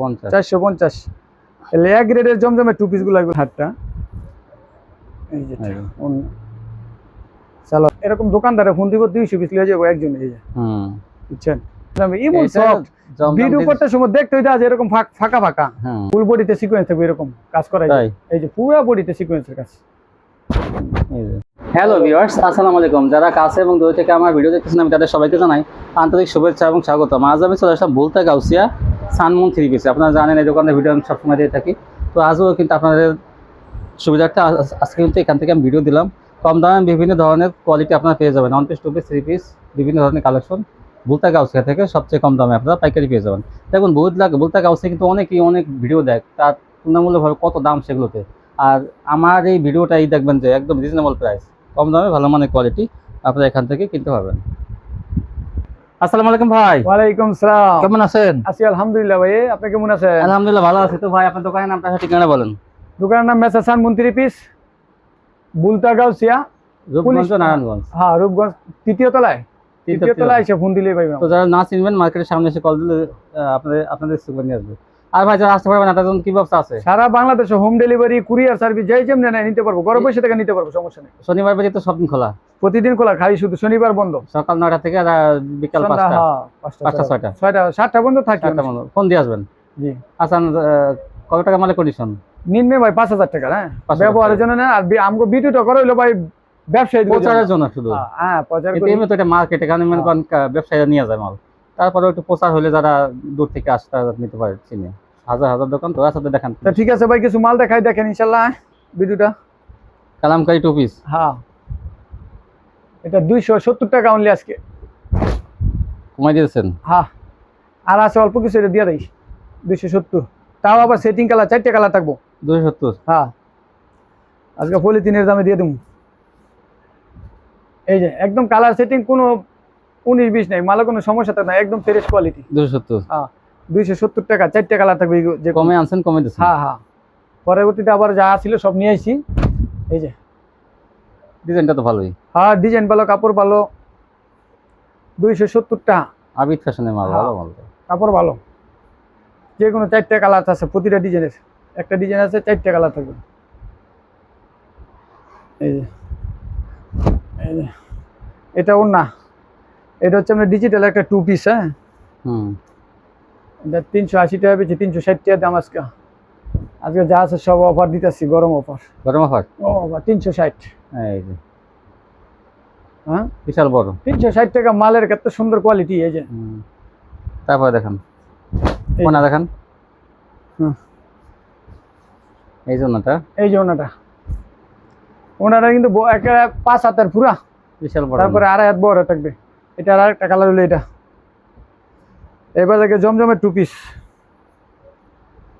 পঞ্চাশ। চারশো পঞ্চাশ। তাহলে গ্রেডের জমজমের টু পিসগুলো হাটটা এই যে এই যে। অন্য। চালো। এরকম দোকানদারে ফোন দিব দুইশো পিস লিয়ে যাব একজন এই যে। বুঝছেন? ইমন সফট ভিডিও করতে সময় দেখতে হইতে আছে এরকম ফাঁকা ফাঁকা ফুল বডিতে সিকোয়েন্স থাকবে এরকম কাজ করাই তাই? এই যে পুরো বডিতে সিকোয়েন্সের কাজ। হ্যালো ভিউয়ার্স আসসালামু আলাইকুম। যারা কাছে এবং দূর থেকে আমার ভিডিও দেখতেছেন আমি তাদের সবাইকে জানাই আন্তরিক শুভেচ্ছা এবং স্বাগতম। আজ আমি চলে আসলাম বলতে গাউসিয়া সানমুন থ্রি পিস। আপনারা জানেন এই দোকানের ভিডিও আমি সবসময় দিয়ে থাকি। তো আজও কিন্তু আপনাদের সুবিধার্থে আজকে কিন্তু এখান থেকে আমি ভিডিও দিলাম। কম দামে বিভিন্ন ধরনের কোয়ালিটি আপনারা পেয়ে যাবেন। One piece two piece three piece বিভিন্ন ধরনের কালেকশন বুলতা গাউসিয়া থেকে সবচেয়ে কম দামে আপনারা পাইকারি পেয়ে যাবেন। দেখুন বহুত লাগে বুলতা গাউসিয়া কিন্তু অনেকেই অনেক ভিডিও দেয়। তার তুলনামূলকভাবে কত দাম সেগুলোতে। আর আমার এই ভিডিওটাই দেখবেন যে একদম রিজনেবল প্রাইস কম দামে ভালো মানের কোয়ালিটি আপনারা এখান থেকে কিনতে পারবেন। আসসালামু আলাইকুম ভাই। ওয়ালাইকুম সালাম। কেমন আছেন? আছি আলহামদুলিল্লাহ ভাই আপনি কেমন আছেন? আলহামদুলিল্লাহ ভালো আছি। তো ভাই আপনার দোকানের নামটা ঠিকানা বলেন। দোকানের নাম মেসাসান মন্ত্রী পিস বুলতাগাঁও সিয়া রূপগঞ্জ নারায়ণগঞ্জ? হ্যাঁ রূপগঞ্জ তৃতীয় তলায়। তৃতীয় তলায়। এসে ফোন দিলেই পাইবেন তো যারা না চিনবেন মার্কেটের সামনে এসে কল দিলে আপনাদের আপনাদের সুপার নিয়ে আসবে। আর ভাই যারা আসতে পারবেন তাদের কি ব্যবস্থা আছে? সারা বাংলাদেশে হোম ডেলিভারি কুরিয়ার সার্ভিস যাই যেমন নিতে পারব। ঘরে বসে থেকে নিতে পারব সমস্যা নেই। শনিবার বাজে তো শপিং খোলা। প্রতিদিন খোলা খালি শুধু শনিবার বন্ধ। সকাল নয়টা থেকে বিকাল পাঁচটা। হ্যাঁ, ছয়টা। ছয়টা। সাতটা বন্ধ থাকি ফোন দিয়ে আসবেন? জি। আচ্ছা কত টাকা মালে কন্ডিশন নিম্নে ভাই পাঁচ হাজার টাকা হ্যাঁ? ব্যবহারের জন্য না আর বিটুটা করো হইল ভাই ব্যবসায়ী প্রচারের জন্য শুধু। হ্যাঁ প্রচার এমনি তো এটা মার্কেট মনে করেন ব্যবসায়ীরা নিয়ে যায় মাল। তারপরে একটু প্রচার হলে যারা দূর থেকে আসে তারা নিতে পারে চিনে। হাজার হাজার দোকান তো সাথে দেখান। ঠিক আছে ভাই কিছু মাল দেখাই দেখেন ইনশাল্লাহ ভিডিওটা। কালামকারি টু পিস হ্যাঁ। এটা দুইশো সত্তর টাকা অনলি আজকে। কমাই দিয়েছেন? হ্যাঁ। আর আছে অল্প কিছু এটা দিয়ে দিই। দুইশো সত্তর। তাও আবার সেটিং কালার চারটে কালার থাকব। দুশো সত্তর? হ্যাঁ। আজকে পলিথিনের দামে দিয়ে দেবো এই যে একদম কালার সেটিং কোনো উনিশ বিশ নেই মালে কোনো সমস্যা থাকে না একদম ফ্রেশ কোয়ালিটি দুশো সত্তর? হ্যাঁ। দুইশো সত্তর টাকা চারটে কালার থাকবে যে কমে আনছেন কমে দিচ্ছেন হ্যাঁ হ্যাঁ। পরবর্তীতে আবার যা ছিল সব নিয়ে আসি এই যে ডিজাইনটা তো ভালোই। হ্যাঁ ডিজাইন ভালো কাপড় ভালো। দুইশো সত্তর টাকা আবিদ ফ্যাশনের মাল হ্যাঁ। ভালো মাল কাপড় ভালো। যে কোনো চারটে কালার আছে প্রতিটা ডিজাইনের। একটা ডিজাইন আছে চারটে কালার থাকবে। এই এই যে এটা ওর না এটা হচ্ছে আমরা ডিজিটাল একটা টু পিস হ্যাঁ? হুম। এটা তিনশো আশি টাকা পেয়েছি তিনশো ষাট টাকা দাম আজকে। আজকে যা আছে সব অফার দিতেছি গরম অফার গরম অফার ও অফার তিনশো ষাট। এই যে। হ্যাঁ? বিশাল বড়। তিনশো ষাট টাকা মালের কত সুন্দর কোয়ালিটি এই যে। তারপরে দেখান। কোনা দেখান? হুম। এই জন্যটা এই যে ওনাটা। ওনাটা কিন্তু একেবারে পাঁচ হাতের পুরা। বিশাল বড়। তারপরে আড়াই হাত বড় থাকবে। এটা আর একটা কালার হলো এটা। এবার দেখে জমজমের টু পিস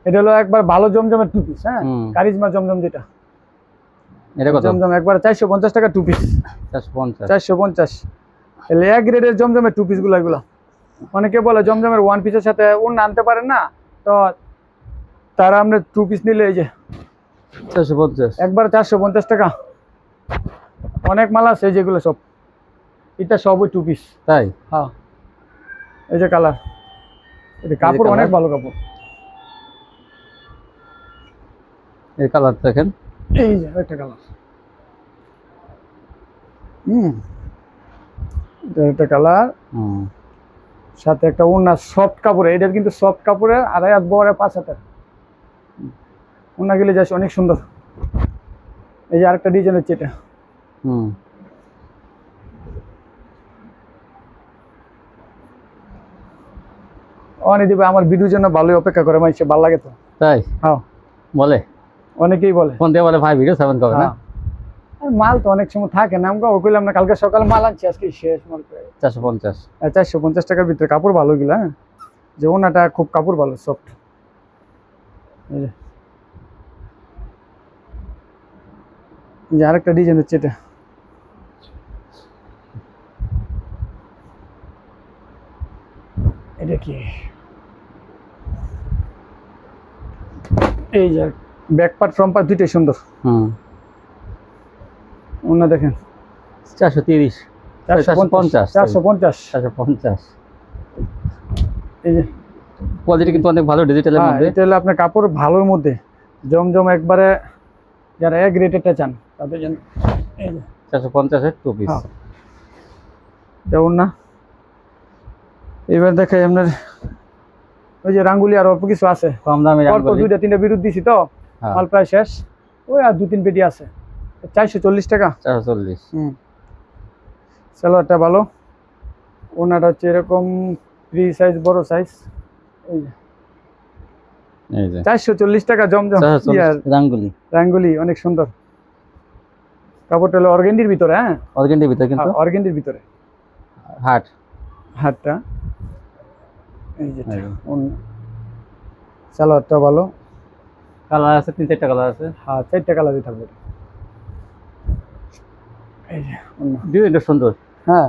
এটা হলো একবার ভালো জমজমের টু পিস হ্যাঁ? কারিজমা জমজম যেটা। এটা কত? জমজম একবার চারশো পঞ্চাশ টাকা টু পিস চারশো পঞ্চাশ। চারশো পঞ্চাশ। এলে এক গ্রেডের জমজমের টু পিসগুলো এগুলো। অনেকে বলে জমজমের ওয়ান পিসের সাথে অন্য আনতে পারেন না তো তারা আমরা টু পিস নিলে এই যে চারশো পঞ্চাশ। একবার চারশো পঞ্চাশ টাকা। অনেক মাল আছে যেগুলো সব। এটা সবই টু পিস তাই? হ্যাঁ। এই যে কালার এটা কাপড় অনেক ভালো কাপড়। এই কালার দেখেন। এই যে একটা কালার হুম। একটা কালার হুম। সাথে একটা ওনা সফট কাপড়ে এটা কিন্তু সফট কাপড়ের আড়াই হাত বড় পাঁচ হাতের। ওনা গেলে যাচ্ছে অনেক সুন্দর। এই যে আরেকটা ডিজাইন হচ্ছে এটা। হুম। অনেক দিবে আমার ভিডিওর জন্য ভালোই অপেক্ষা করে মাইছে ভালো লাগে তো? তাই? হ্যাঁ। বলে। অনেকেই বলে। ফোন দিয়ে বলে ভাই ভিডিও সেভেন কবে না? হ্যাঁ। মাল তো অনেক সময় থাকে না। আমাকে ও কইলাম না কালকে সকালে মাল আনছি আজকে শেষ মাল। চারশো পঞ্চাশ। আর চারশো পঞ্চাশ টাকার ভিতরে কাপড় ভালো গিলা হ্যাঁ। যে ওনাটা খুব কাপড় ভালো সফট যে। আরেকটা ডিজাইন হচ্ছে এটা। এটা কি? এই যে ব্যাক পার্ট ফ্রম পার্ট দুইটাই সুন্দর। হুম। অন্য দেখেন। চারশো তিরিশ। চারশো পঞ্চাশ। চারশো পঞ্চাশ। চারশো পঞ্চাশ। এই যে। কোয়ালিটি কিন্তু অনেক ভালো ডিজিটালের হ্যাঁ, মধ্যে। এটা হলো আপনার কাপড় ভালোর মধ্যে। জমজম একবারে যারা এক রেটেরটা চান তাদের জন্য এই যে, চারশো পঞ্চাশের টু পিস হ্যাঁ। যেমন না এবার দেখাই আপনার ওই যে রাঙ্গুলি আর অল্প কিছু আছে। কম দামে দুইটা তিনটা বিরুদ্ধ দিছি তো। মাল প্রায় শেষ। ওই আর দু তিন পেটি আছে। চারশো চল্লিশ টাকা। চারশো চল্লিশ। হুম। সালোয়ারটা ভালো। ওনাটা হচ্ছে এরকম ফ্রি সাইজ বড় সাইজ এই যে। চারশো চল্লিশ টাকা জমজম। রাঙ্গুলি। রাঙ্গুলি অনেক সুন্দর। কাপড়টা হলো অর্গেন্ডির ভিতরে হ্যাঁ? অর্গেন্ডির ভিতরে কিন্তু? অর্গেন্ডির ভিতরে। হাট। হাটটা। এই যে এই যে। সালোয়ারটা ভালো। কালার আছে তিন চারটা কালার আছে। হ্যাঁ চারটা কালারই থাকবে। ডিজাইনটা সুন্দর। হ্যাঁ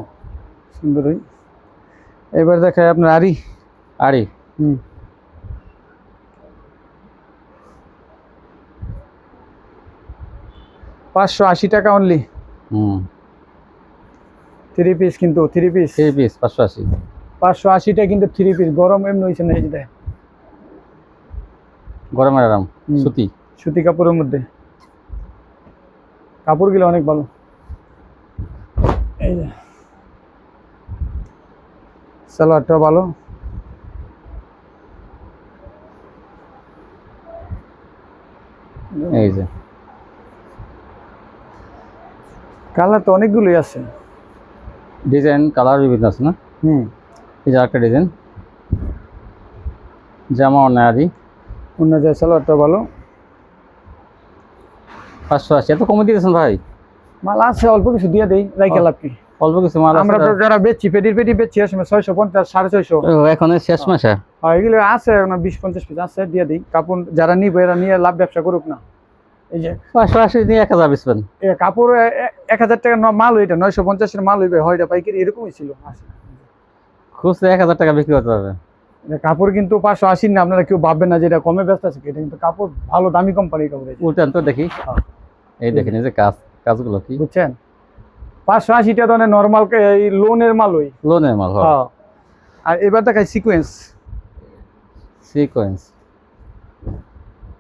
সুন্দরই। এবার দেখায় আপনার আরি আড়ি। হুম। পাঁচশো আশি টাকা অনলি হুম। থ্রি পিস কিন্তু থ্রি পিস থ্রি পিস পাঁচশো আশি। পাঁচশো আশিটা কিন্তু থ্রি পিস গরম এমনি হয়েছে না এই। গরমের আরাম সুতি। সুতি কাপড়ের মধ্যে। কাপড় কাপড়গুলো অনেক ভালো। এই যে। সালোয়ারটা ভালো। এই যে। কালার তো অনেকগুলোই আছে। ডিজাইন কালার বিভিন্ন আছে না? হুম। এই যে আরেকটা ডিজাইন। জামা অন্য আদি অন্য যায় সালোয়ারটা ভালো। পাঁচশো আশি। এত কমে দিয়েছেন ভাই? মাল আছে অল্প কিছু দিয়ে দেই রাইকে লাভ কি? অল্প কিছু মাল আমরা তো যারা বেচছি পেটির পেটি বেচছি আসলে ছয়শো পঞ্চাশ সাড়ে ছয়শো। এখন শেষ মাসে? আর এগুলো আছে বিশ পঞ্চাশ পিস আছে দিয়ে দিই। কাপড় যারা নিবে এরা নিয়ে লাভ ব্যবসা করুক না। এই যে পাঁচশো আশি নিয়ে এক হাজার বেচবেন? কাপড় এক হাজার টাকার ন- মাল ওইটা নয়শো পঞ্চাশের মাল হইবে হয়টা পাইকারি এরকমই ছিল। খুচরা এক হাজার টাকা বিক্রি করতে পারবে। কাপড় কিন্তু পাঁচশো আশি না আপনারা কেউ ভাববেন না যে এটা কমে ব্যস্ত আছে এটা কিন্তু কাপড় ভালো দামি কোম্পানির কাপড় উল্টান তো দেখি। হ্যাঁ। এই দেখেন এই যে কাজ কাজগুলো কি? বুঝছেন? পাঁচশো আশিটা তো নর্মাল এই লোনের মাল ওই। লোনের মাল হ্যাঁ। আর এবার দেখাই সিকোয়েন্স সিকোয়েন্স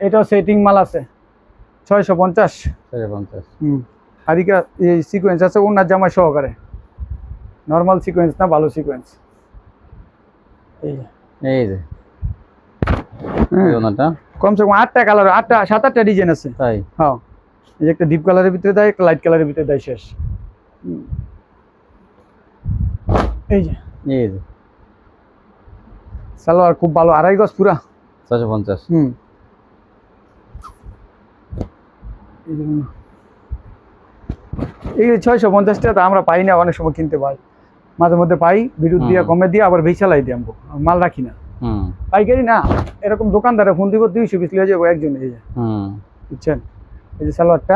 এটাও সেটিং মাল আছে ছয়শো পঞ্চাশ। চারশো পঞ্চাশ। হুম। হারিকা এই সিকোয়েন্স আছে ওনার জামা সহকারে। নর্মাল সিকোয়েন্স না ভালো সিকোয়েন্স এই। এই যে। হ্যাঁ, ওনাটা কমসে কম আটটা কালার আটটা সাত আটটা ডিজাইন আছে। তাই? হ্যাঁ। এই যে একটা ডিপ কালারের ভিতরে দেয় একটা লাইট কালারের ভিতরে দেয় শেষ। এই যে। এই যে। সালোয়ার খুব ভালো আড়াই গজ পুরা। চারশো পঞ্চাশ। হুম। এই। ছয়শো পঞ্চাশ টাকা তো আমরা পাই না অনেক সময় কিনতে পাই। মাঝে মধ্যে পাই বিদ্যুৎ দিয়ে কমে দিয়ে আবার বেচালাই দিয়ে আমগো। মাল রাখি না। হুম। পাইকারি না এরকম দোকানদারে ফোন দিব দুইশো পিস লিয়ে যাব একজন এই যে। বুঝছেন? এই যে সালোয়ারটা।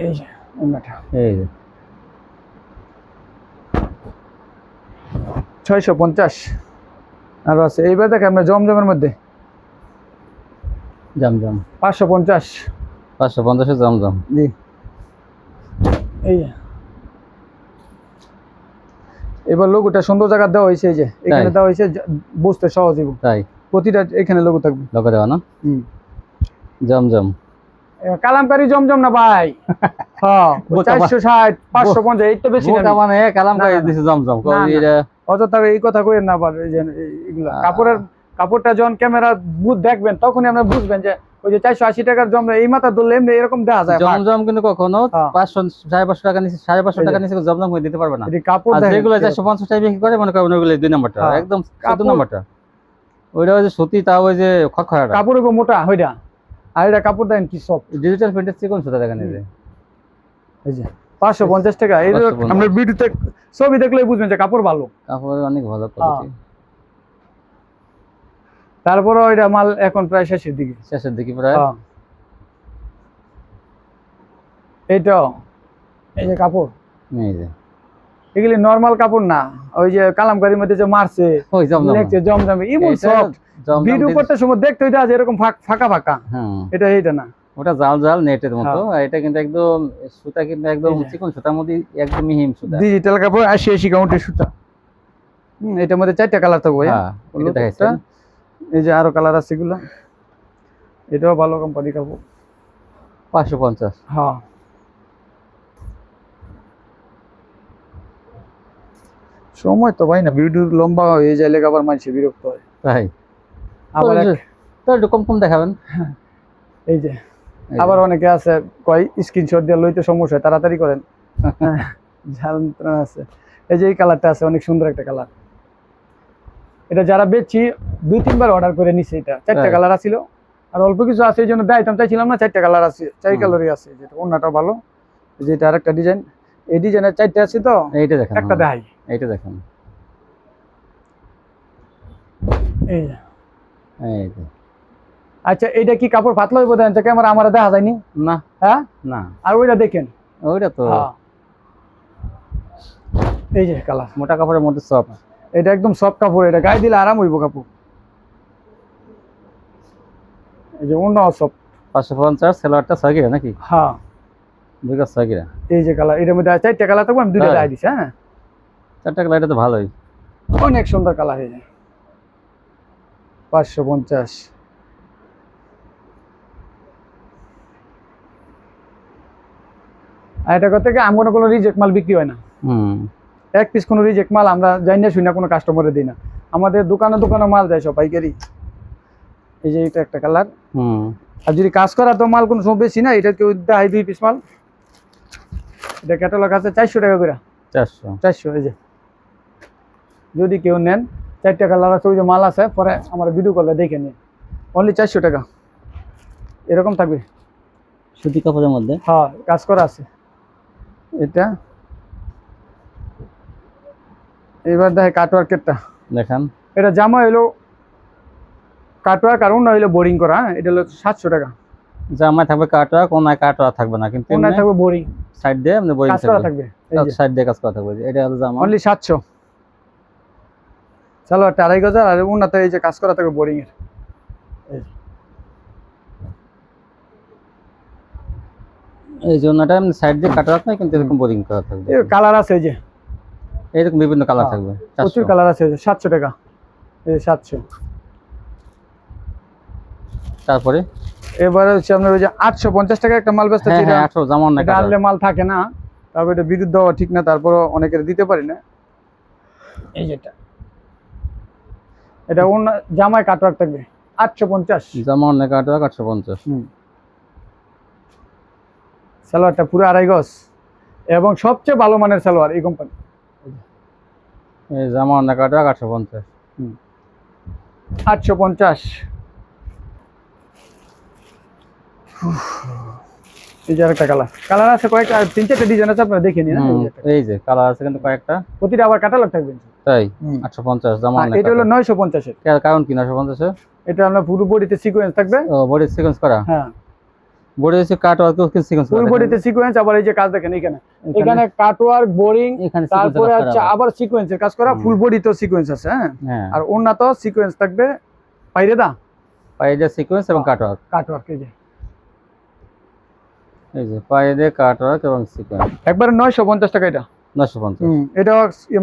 এই যে অন্যটা এই যে। ছয়শো পঞ্চাশ। আরও আছে। এইবার দেখে আমরা জমজমের মধ্যে। জমজম পাঁচশো পঞ্চাশ। পাঁচশো পঞ্চাশে জমজম জি। এই এবার লোগোটা সুন্দর জায়গা দেওয়া হয়েছে এই যে। এখানে? দেওয়া হয়েছে বুঝতে সহজ হইব তাই। প্রতিটা এখানে লোগো থাকবে। লোকে দেওয়া না হুম জমজম কালামকারি জমজম না ভাই? হ্যাঁ বোকা বা- চারশো ষাট পাঁচশো পঞ্চাশ এই তো বেশি না। মানে কালাম না, করে না, না। দিছে জমজম। এটা অযথা এই কথা কইেন না আবার এই যে এগুলা। কাপড়ের কাপড়টা যখন ক্যামেরা দেখবেন তখনই আপনি বুঝবেন যে ওই যে চারশো আশি টাকার জম এই মাথা ধরলে এমনি এরকম দেখা যায় জমজম কিন্তু কখনো হ্যাঁ। পাঁচশো সাড়ে পাঁচশো টাকা নিচে সাড়ে পাঁচশো টাকা নিচে জমজম করে দিতে পারবে না। কাপড় যেগুলো চারশো পঞ্চাশ টাকা বিক্রি করে মনে করেন ওগুলো দুই নম্বরটা হ্যাঁ। একদম কাপড়- নম্বরটা। ওইটা ওই যে সুতি তা ওই যে খড়খড়াটা কাপড় মোটা হইটা আর এটা কাপড় দেন কি সব ডিজিটাল প্রিন্টের চিকন সুতা দেখেন এই যে। পাঁচশো পঞ্চাশ টাকা। এই যে 550 আমরা ভিডিওতে ছবি দেখলেই বুঝবেন যে কাপড় ভালো। কাপড় অনেক ভালো কোয়ালিটি তারপরে ওইটা মাল এখন প্রায় শেষের দিকে। শেষের দিকে প্রায়? হ্যাঁ। এইটাও এই যে কাপড়। এই যে। এগুলি নর্মাল কাপড় না ওই যে কালামকারির মধ্যে যে মারছে ওই লেখছে জমজমে ইমন সফট ভিডিও করতে সময় দেখতে হইতে আছে এরকম ফাঁকা ফাঁকা হ্যাঁ। এটা এইটা না। ওটা জাল জাল নেটের মতো। হ্যাঁ। আর এটা কিন্তু একদম সুতা কিন্তু একদম চিকন সুতার মধ্যে একদম মিহিম সুতা। ডিজিটাল কাপড় আশি আশি কাউন্টের সুতা। হুম এটার মধ্যে চারটা কালার থাকবে। হ্যাঁ একটা, এই যে আরও কালার আছে এগুলো এটাও ভালো কোম্পানি কাপড়। পাঁচশো পঞ্চাশ। হ্যাঁ। সময় তো ভাই না ভিডিও লম্বা হয়ে যায় আবার মানুষ বিরক্ত হয়। তাই? আবার তো একটু কম কম দেখাবেন। এই যে আবার অনেকে আছে কয় স্ক্রিনশট দিয়ে লইতে সমস্যা হয় তাড়াতাড়ি করেন। যন্ত্রণা আছে। এই যে এই কালারটা আছে অনেক সুন্দর একটা কালার এটা যারা বেচছি দুই তিনবার অর্ডার করে নিছে এটা। চারটা কালার আছিল। আর অল্প কিছু আছে এই জন্য দাইতাম চাইছিলাম না চারটা কালার আছে চার কালারই আছে যেটা অন্যটা ভালো। এই যে এটা আরেকটা ডিজাইন এই ডিজাইনের চারটা আছে তো? এইটা দেখেন একটা দেখাই। এইটা দেখেন। এই এই আচ্ছা এটা কি কাপড় পাতলা হইব দেন? ক্যামেরা আমার দেখা যায়নি? না। হ্যাঁ? না। আর ওইটা দেখেন। ওইটা তো হ্যাঁ। এই যে কালার মোটা কাপড়ের মধ্যে সব এটা একদম সফট কাপড় এটা গায়ে দিলে আরাম হইব কাপড়। এই যে অন্য সব পাঁচশো পঞ্চাশ সেলোয়ারটা ছয় কিরা নাকি? হ্যাঁ। দুই কাজ ছয় এই যে কালার এটার মধ্যে চারটা কালার থাকব আমি দুইটা তাই? দিছি হ্যাঁ। চারটা কালার এটা তো ভালোই। অনেক সুন্দর কালার এই যে পাঁচশো পঞ্চাশ। আর এটা করতে গিয়ে আমার কোনো রিজেক্ট মাল বিক্রি হয় না। হুম। এক পিস কোনো রিজেক্ট মাল আমরা জানি না শুনি না কোনো কাস্টমারে দিই না। আমাদের দোকানে দোকানে মাল যায় সব পাইকারি। এই যে এটা একটা কালার হুম। আর যদি কাজ করা তো মাল কোনো সময় বেশি না এটা কেউ দেয় দুই পিস মাল। এটা ক্যাটালগ আছে চারশো টাকা করে। চারশো। চারশো এই যে। যদি কেউ নেন চারটে কালার আছে ওই যে মাল আছে পরে আমার ভিডিও কলে দেখে নিন অনলি চারশো টাকা। এরকম থাকবে। সুতি কাপড়ের মধ্যে? হ্যাঁ কাজ করা আছে। এটা এবার দেখে কাটওয়ার্কেরটা দেখেন। এটা জামা হইল কাটওয়ার্ক আর অন্য হইল বোরিং করা হ্যাঁ? এটা হলো সাতশো টাকা। জামায় থাকবে কাটোয়া কোনায় কাটোয়া থাকবে না কিন্তু অন্য থাকবে বোরিং সাইড দিয়ে বই কাজ থাকবে। এই সাইড দিয়ে কাজ করা থাকবে এটা হলো জামা। অনলি সাতশো। চলো একটা আড়াই গজার আর উন্নত এই যে কাজ করা থাকবে বোরিং এর। এই জন্যটা সাইড দিয়ে কাটা রাখবে কিন্তু এরকম বোরিং করা থাকবে। এই কালার আছে এই যে। এরকম বিভিন্ন কালার হ্যাঁ, থাকবে প্রচুর কালার আছে সাতশো টাকা। এই যে সাতশো। তারপরে? এবারে হচ্ছে আপনার ওই যে আটশো পঞ্চাশ টাকা একটা মাল ব্যস্ত হ্যাঁ হ্যাঁ আঠারো না এটা আনলে মাল থাকে না তারপর এটা বিদ্যুৎ দেওয়া ঠিক না তারপরও অনেকের দিতে পারি না। এই যেটা এটা। অন্য জামায় কাটওয়ার্ক থাকবে আটশো পঞ্চাশ। জামা অন্য কাটোয়া আটশো পঞ্চাশ। হুম। সালোয়ারটা পুরো আড়াই গজ। এবং সবচেয়ে ভালো মানের সালোয়ার এই কোম্পানি এই জামা কাটোয়া আটশো পঞ্চাশ। আটশো পঞ্চাশ। এই যে আরেকটা কালার কালার আছে কয়েকটা তিন চারটা ডিজাইন আছে আপনারা দেখে নিন হ্যাঁ, এই যে কালার আছে কিন্তু কয়েকটা। প্রতিটা আবার কাটালগ থাকবে তাই? আটশো পঞ্চাশ জামা এটা হলো নয়শো পঞ্চাশের। কারণ কি নশো পঞ্চাশে এটা আমরা পুরো বডিতে সিকোয়েন্স থাকবে। ও বডি সিকোয়েন্স করা? হ্যাঁ। বডি হচ্ছে কেউ সিকোয়েন্স ফুল বডিতে সিকোয়েন্স আবার এই যে কাজ দেখেন এখানে এখানে বোরিং তারপরে হচ্ছে আবার সিকোয়েন্সের কাজ করা। ফুল বডিতেও সিকোয়েন্স আছে হ্যাঁ? হ্যাঁ। আর সিকোয়েন্স থাকবে বাইরে দা দিয়ে সিকোয়েন্স এবং এই যে। এই যে কাটোয়ার্ক এবং সিকোয়েন্স একবারে নয়শো পঞ্চাশ টাকা এটা। নশো পঞ্চাশ। হুম এটা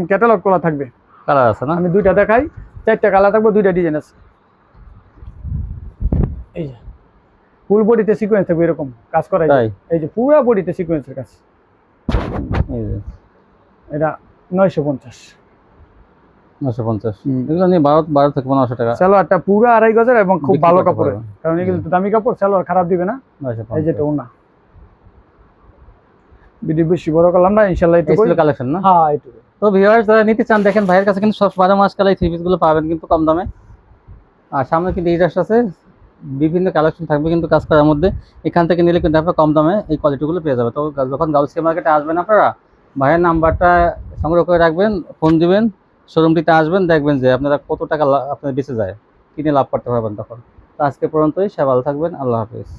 ক্যাটালগ করা থাকবে। কালার আছে না? আমি দুইটা দেখাই চারটা কালার থাকবে দুইটা ডিজাইন আছে এই যে ফুল বডিতে সিকোয়েন্স থাকবে এরকম কাজ করা এই যে। তাই? এই যে পুরো বডিতে সিকোয়েন্সের কাজ। এই যে। এটা নয়শো পঞ্চাশ। নশো পঞ্চাশ। এগুলো নিয়ে বারো বারো থেকে পনেরোশো টাকা। সালোয়ারটা পুরো আড়াই গজের এবং খুব ভালো করতে কারণ এগুলো তো দামি কাপড় সালোয়ার খারাপ দিবে না। এই যেটা ওনা। ভিডিও বেশি বড় করলাম না ইনশাল্লাহ কালেকশন না? হ্যাঁ তো। ভিউয়ার্স যারা নিতে চান দেখেন ভাইয়ের কাছে কিন্তু সব বারো মাস কালাই থ্রি পিসগুলো পাবেন কিন্তু কম দামে। আর সামনে কিন্তু এই আছে বিভিন্ন কালেকশন থাকবে কিন্তু কাজ করার মধ্যে এখান থেকে নিলে কিন্তু আপনারা কম দামে এই কোয়ালিটিগুলো পেয়ে যাবে তো যখন গাউসিয়া মার্কেটে আসবেন আপনারা, ভাইয়ের নাম্বারটা সংগ্রহ করে রাখবেন ফোন দিবেন শোরুমটিতে আসবেন, দেখবেন যে আপনারা কত টাকা আপনার বেঁচে যায়, কিনে লাভ করতে পারবেন তখন। তো আজকে পর্যন্তই সে ভালো থাকবেন, আল্লাহ হাফিজ।